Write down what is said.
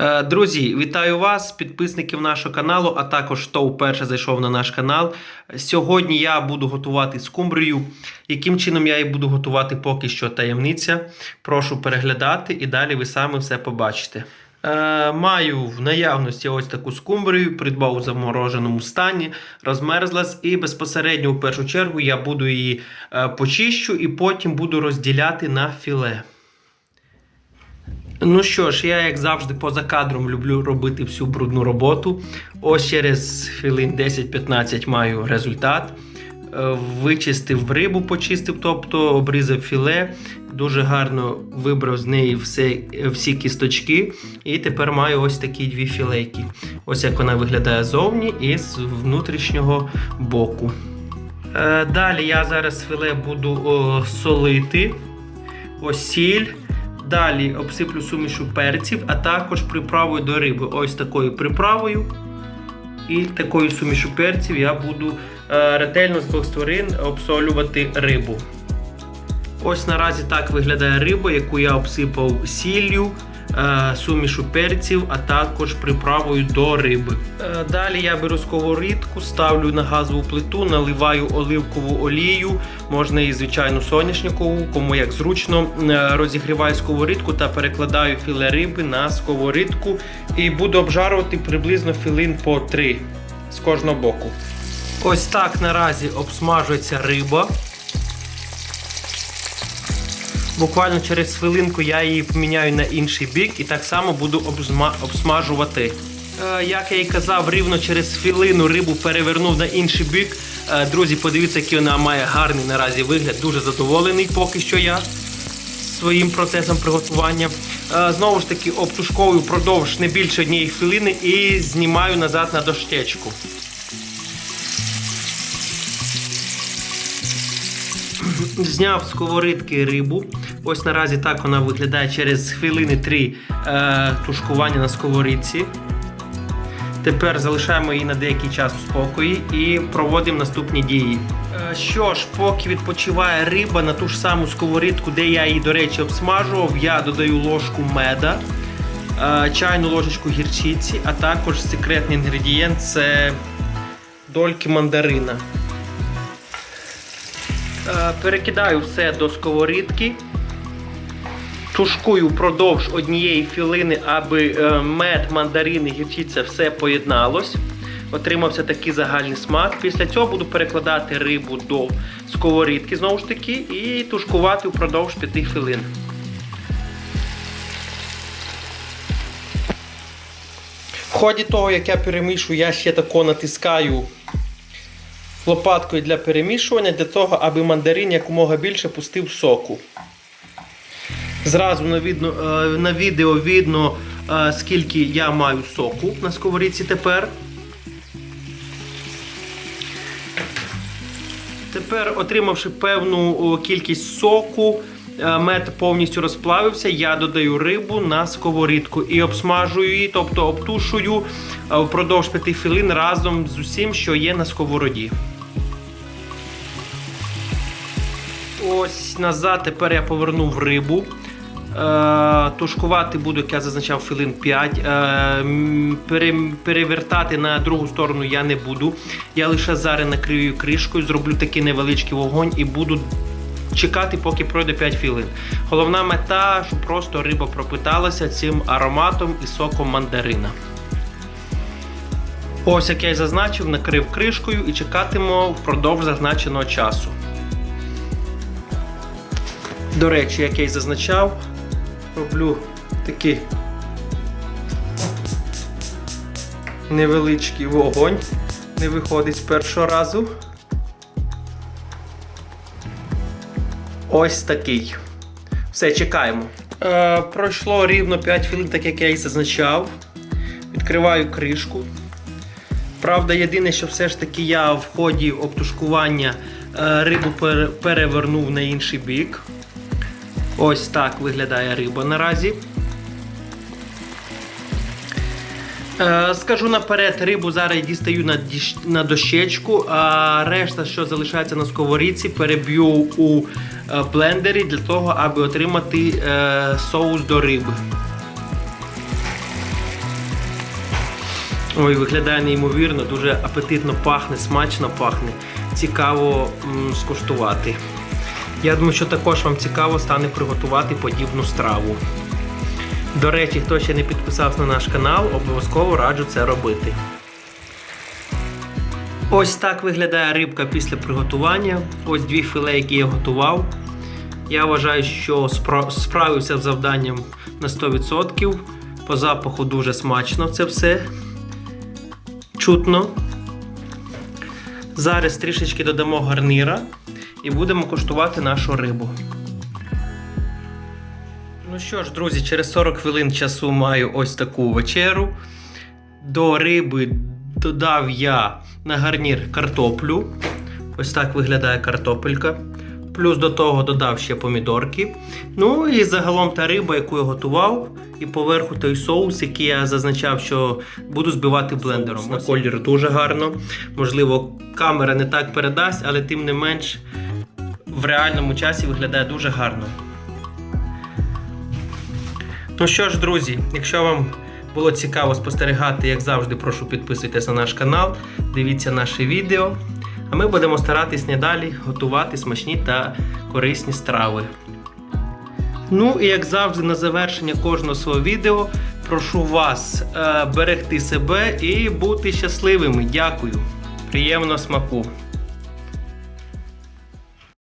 Е, Друзі, вітаю вас, підписників нашого каналу, а також хто вперше зайшов на наш канал. Сьогодні я буду готувати скумбрію. Яким чином я її буду готувати, поки що таємниця. Прошу переглядати і далі ви самі все побачите. Е, маю в наявності ось таку скумбрію, придбав у замороженому стані, розмерзлась, і безпосередньо в першу чергу я буду її е, почищу і потім буду розділяти на філе. Ну що ж, я, як завжди, поза кадром люблю робити всю брудну роботу. Ось через хвилин 10-15 маю результат. Е, Вичистив рибу, почистив, тобто обрізав філе, дуже гарно вибрав з неї все, всі кісточки. І тепер маю ось такі дві філейки. Ось як вона виглядає зовні і з внутрішнього боку. Е, Далі я зараз філе буду солити. Ось сіль. Далі обсиплю сумішу перців, а також приправою до риби. Ось такою приправою. І такою сумішу перців я буду е, ретельно з двох сторін обсолювати рибу. Ось наразі так виглядає риба, яку я обсипав сіллю, сумішу перців, а також приправою до риби. Е, далі я беру сковорідку, ставлю на газову плиту, наливаю оливкову олію, можна і звичайну соняшникову, кому як зручно. Е, розігріваю сковорідку та перекладаю філе риби на сковорідку і буду обжарувати приблизно філин по 3 з кожного боку. Ось так наразі обсмажується риба. Буквально через хвилинку я її поміняю на інший бік і так само буду обзма- обсмажувати. Е, як я і казав, рівно через хвилину рибу перевернув на інший бік. Е, друзі, подивіться, який вона має гарний наразі вигляд. Дуже задоволений поки що я своїм процесом приготування. Е, знову ж таки, обтушковую впродовж не більше однієї хвилини і знімаю назад на дощечку. Зняв з сковорідки рибу. Ось наразі так вона виглядає через хвилини 3 е, тушкування на сковорідці. Тепер залишаємо її на деякий час у спокої і проводимо наступні дії. Е, Що ж, поки відпочиває риба на ту ж саму сковорідку, де я її, до речі, обсмажував, я додаю ложку меда, е, чайну ложечку гірчиці, а також секретний інгредієнт це дольки мандарина. Е, Перекидаю все до сковорідки. Тушкую впродовж однієї філини, аби е, мед, мандарини, гірчиця все поєдналось. Отримався такий загальний смак. Після цього буду перекладати рибу до сковорідки знову ж таки і тушкувати впродовж 5 хвилин. В ході того, як я перемішую, я ще тако натискаю лопаткою для перемішування, для того, аби мандарин якомога більше пустив соку. Зразу на, видно, е, на відео видно, е, скільки я маю соку на сковорідці тепер. Тепер, отримавши певну кількість соку, е, мед повністю розплавився, я додаю рибу на сковорідку і обсмажую її, тобто обтушую впродовж 5 хвилин разом з усім, що є на сковороді. Ось назад тепер я повернув рибу. Е, тушкувати буду, як я зазначав, хвилин 5. Е, пере, перевертати на другу сторону я не буду. Я лише зараз накрию кришкою, зроблю такий невеличкий вогонь і буду чекати, поки пройде 5 хвилин. Головна мета, щоб просто риба пропиталася цим ароматом і соком мандарина. Ось як я й зазначив, накрив кришкою і чекатиму впродовж зазначеного часу. До речі, як я й зазначав, роблю такий невеличкий вогонь. Не виходить з першого разу. Ось такий. Все, чекаємо. Е, пройшло рівно 5 хвилин, так як я і зазначав. Відкриваю кришку. Правда, єдине, що все ж таки я в ході обтушкування е, рибу перевернув на інший бік. Ось так виглядає риба наразі. Е, Скажу наперед, рибу зараз дістаю на, дощечку, а решта, що залишається на сковорідці, переб'ю у е, блендері для того, аби отримати е, соус до риби. Ой, виглядає неймовірно, дуже апетитно пахне, смачно пахне. Цікаво скуштувати. Я думаю, що також вам цікаво стане приготувати подібну страву. До речі, хто ще не підписався на наш канал, обов'язково раджу це робити. Ось так виглядає рибка після приготування. Ось дві філе, які я готував. Я вважаю, що справився з завданням на 100%. По запаху дуже смачно це все. Чутно. Зараз трішечки додамо гарнира і будемо куштувати нашу рибу. Ну що ж, друзі, через 40 хвилин часу маю ось таку вечеру. До риби додав я на гарнір картоплю. Ось так виглядає картопелька. Плюс до того додав ще помідорки. Ну і загалом та риба, яку я готував, і поверху той соус, який я зазначав, що буду збивати блендером. На колір дуже гарно. Можливо, камера не так передасть, але тим не менш в реальному часі виглядає дуже гарно. Ну що ж, друзі, якщо вам було цікаво спостерігати, як завжди, прошу підписуйтесь на наш канал, дивіться наші відео. А ми будемо старатись надалі готувати смачні та корисні страви. Ну і як завжди, на завершення кожного свого відео прошу вас е, берегти себе і бути щасливими. Дякую. Приємного смаку!